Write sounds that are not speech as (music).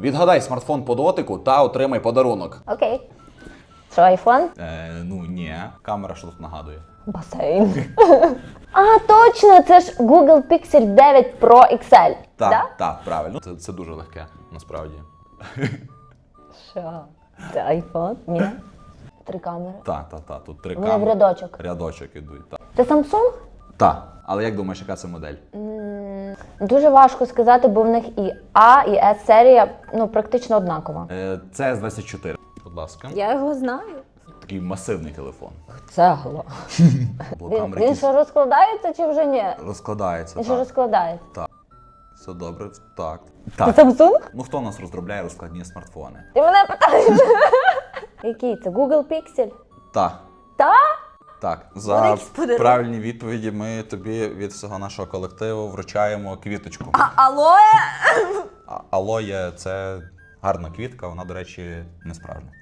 Відгадай смартфон по дотику та отримай подарунок. Окей. Що, айфон? Е, ну ні, камера що тут нагадує. Басейн. а, точно, це ж Google Pixel 9 Pro XL. Так, Да? так, правильно. Це, це дуже легке, насправді. Що? Це айфон? Ні. Три камери. Так, так, так. Тут три Вони в рядочок. Рядочок ідуть. Так. Це Samsung? Так. Але як думаєш, яка це модель? Дуже важко сказати, бо в них і А, і С серія ну, практично однакова. Е, це S24. Будь ласка. Я його знаю. Такий масивний телефон. Цегла. (laughs) Він, він що розкладається чи вже ні? розкладається. Він що Так. розкладається. Все добре. Так. Це Так. Samsung? Ну хто у нас розробляє розкладні смартфони? Ти мене питаєш? (laughs) Який це? Google Pixel? Так. Та? Так, за якийсь подарунок? правильні відповіді ми тобі від всього нашого колективу вручаємо квіточку. А алоє? А алоє це гарна квітка, вона, до речі, не справжня.